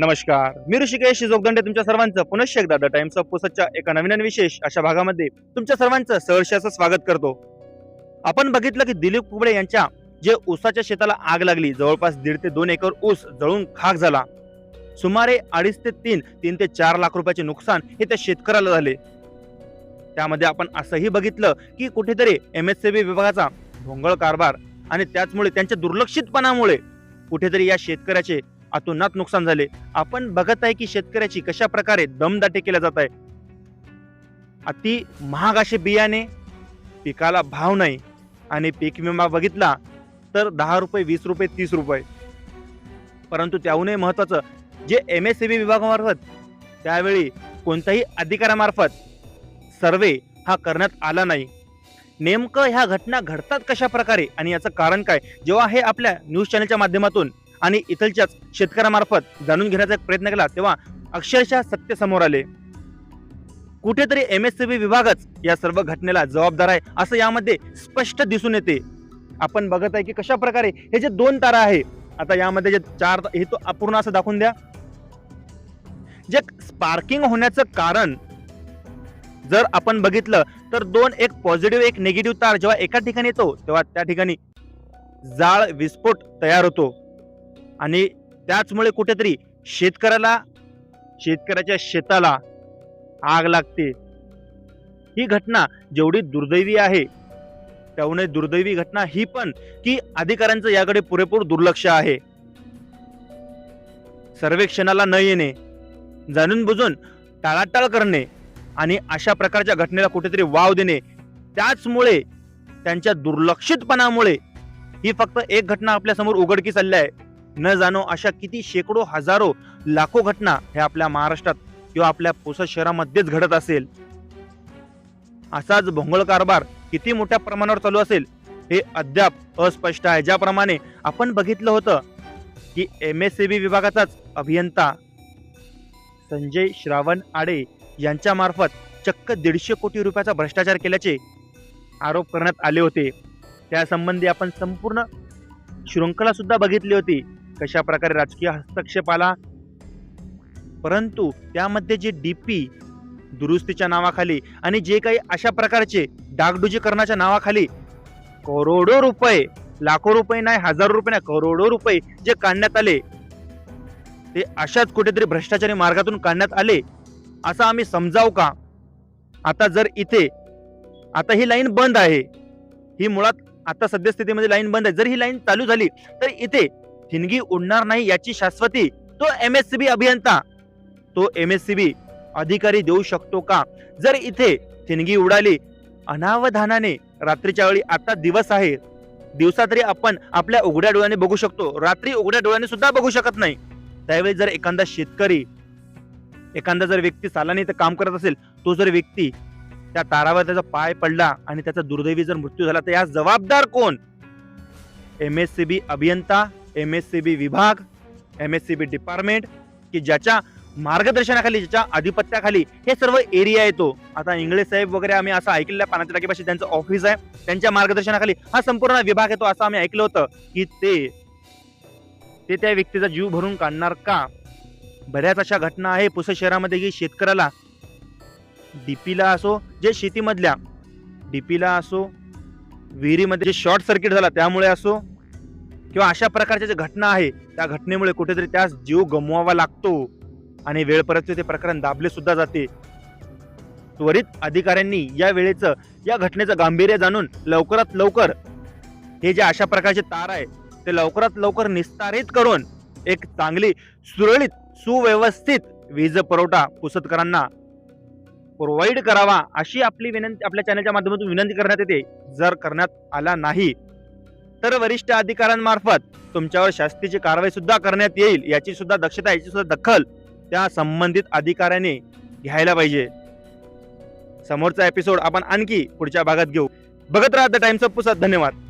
नमस्कार. मी ऋषिकेश जोगदंडे तुमच्या सर्वांचं पुनश्च एकदा द टाइम्स ऑफ पुसतच्या एका नवीन विशेष अशा भागामध्ये तुमच्या सर्वांचं सहर्षाचं स्वागत करतो. आपण बघितलं की दिलीप कुबळे यांच्या जे ऊसाच्या शेताला आग लागली जवळपास दीड ते दोन एकर ऊस जळून खाक झाला. सुमारे अडीच ते तीन तीन ते चार लाख रुपयाचे नुकसान हे त्या शेतकऱ्याला झाले. त्यामध्ये आपण असंही बघितलं की कुठेतरी एम एस सी बी विभागाचा भोंगळ कारभार आणि त्याचमुळे त्यांच्या दुर्लक्षितपणामुळे कुठेतरी या शेतकऱ्याचे अतोनात नुकसान झाले. आपण बघत आहे की शेतकऱ्याची कशा प्रकारे दमदाटे केल्या जात आहे अति महाग असे बियाणे पिकाला भाव नाही आणि पीक विमा बघितला तर दहा रुपये वीस रुपये तीस रुपये. परंतु त्याहूनही महत्वाचं जे एम एस सी बी विभागामार्फत त्यावेळी कोणत्याही अधिकाऱ्यामार्फत सर्वे हा करण्यात आला नाही. नेमकं ह्या घटना घडतात कशा प्रकारे आणि याचं कारण काय? जेव्हा हे आपल्या न्यूज चॅनलच्या माध्यमातून आणि इथलच्याच शेतकऱ्यामार्फत जाणून घेण्याचा प्रयत्न केला तेव्हा अक्षरशः सत्य समोर आले. कुठेतरी एम एस सी बी विभागच या सर्व घटनेला जबाबदार आहे असं यामध्ये स्पष्ट दिसून येते. आपण बघत आहे की कशा प्रकारे हे जे दोन तारा आहे आता यामध्ये जे चार हे तो अपूर्ण असं दाखवून द्या. जे स्पार्किंग होण्याचं कारण जर आपण बघितलं तर दोन एक पॉझिटिव्ह एक निगेटिव्ह तार जेव्हा एका ठिकाणी येतो तेव्हा त्या ठिकाणी जाळ विस्फोट तयार होतो. आणि त्याचमुळे कुठेतरी शेतकऱ्याला शेतकऱ्याच्या शेताला आग लागते. ही घटना जेवढी दुर्दैवी आहे त्याहूनही दुर्दैवी घटना ही पण की अधिकाऱ्यांचं याकडे पुरेपूर दुर्लक्ष आहे. सर्वेक्षणाला न येणे जाणून बुजून टाळाटाळ करणे आणि अशा प्रकारच्या घटनेला कुठेतरी वाव देणे त्याचमुळे त्यांच्या दुर्लक्षितपणामुळे ही फक्त एक घटना आपल्यासमोर उघडकीस आली आहे. न जाणो अशा किती शेकडो हजारो लाखो घटना ह्या आपल्या महाराष्ट्रात किंवा आपल्या पुसद शहरामध्येच घडत असेल. असाच भोंगळ कारभार किती मोठ्या प्रमाणावर चालू असेल हे अद्याप अस्पष्ट आहे. ज्याप्रमाणे आपण बघितलं होतं की एम एस सी बी विभागाचाच अभियंता संजय श्रावण आडे यांच्यामार्फत चक्क दीडशे कोटी रुपयाचा भ्रष्टाचार केल्याचे आरोप करण्यात आले होते. त्यासंबंधी आपण संपूर्ण शृंखला सुद्धा बघितली होती. कशा प्रकारे राजकीय हस्तक्षेप आला परंतु त्यामध्ये जे डीपी दुरुस्तीच्या नावाखाली आणि जे काही अशा प्रकारचे डागडुजी करण्याच्या नावाखाली करोडो रुपये लाखो रुपये नाही हजारो रुपये नाही करोडो रुपये जे काढण्यात आले ते अशाच कुठेतरी भ्रष्टाचारी मार्गातून काढण्यात आले असं आम्ही समजावू का? आता जर इथे आता ही लाईन बंद आहे. ही मुळात आता सद्यस्थितीमध्ये लाईन बंद आहे. जर ही लाईन चालू झाली तर इथे ठिणगी उडणार नाही याची शाश्वती. तो एम एस सी बी अभियंता. तो एम एस सी बी अधिकारी देऊ शकतो का? जर इथे ठिणगी उडाली अनावधानाने रात्रीच्या वेळी आता दिवस आहे. दिवसा तरी आपण आपल्या उघड्या डोळ्याने बघू शकतो. रात्री उघड्या डोळ्याने सुद्धा बघू शकत नाही. त्यावेळी जर एखादा शेतकरी एखादा जर व्यक्ती सालाने इथं काम करत असेल तो जर व्यक्ती त्या तारावर त्याचा पाय पडला आणि त्याचा दुर्दैवी जर मृत्यू झाला तर या जबाबदार कोण? एम एस सी बी अभियंता एम एस सी बी विभाग M S C B department की ज्याच्या मार्गदर्शनाखाली ज्याच्या आधिपत्याखाली हे सर्व एरिया येतो. आता इंगळे साहेब वगैरे आम्ही असं ऐकलेलं आहे पाण्याच्या टाकीपाशी त्यांचं ऑफिस आहे. त्यांच्या मार्गदर्शनाखाली हा संपूर्ण विभाग येतो असं आम्ही ऐकलं होतं की ते ते त्या व्यक्तीचा जीव भरून काढणार का? बऱ्याच अशा घटना आहे. पुसद शहरामध्ये की शेतकऱ्याला डीपीला असो जे शेतीमधल्या डीपीला असो विहिरीमध्ये जे शॉर्ट सर्किट झाला त्यामुळे असो किंवा अशा प्रकारच्या ज्या घटना आहे त्या घटनेमुळे कुठेतरी त्यास जीव गमवावा लागतो. आणि वेळ परत ते प्रकरण दाबले सुद्धा जाते. त्वरित अधिकाऱ्यांनी या वेळेचं या घटनेचं गांभीर्य जाणून लवकरात लवकर हे जे अशा प्रकारचे तार आहे ते लवकरात लवकर निस्तारित करून एक चांगली सुरळीत सुव्यवस्थित वीज पुरवठा पुसतकरांना प्रोव्हाइड करावा अशी आपली विनंती आपल्या चॅनलच्या माध्यमातून विनंती करण्यात येते. जर करण्यात आला नाही तर वरिष्ठ अधिकाऱ्यांमार्फत तुमच्यावर शास्तीची कारवाई सुद्धा करण्यात येईल याची सुद्धा दक्षता याची सुद्धा दखल त्या संबंधित अधिकाऱ्याने घ्यायला पाहिजे. समोरचा एपिसोड आपण आणखी पुढच्या भागात घेऊ. बघत राहा द टाइम्स ऑफ पुसत धन्यवाद.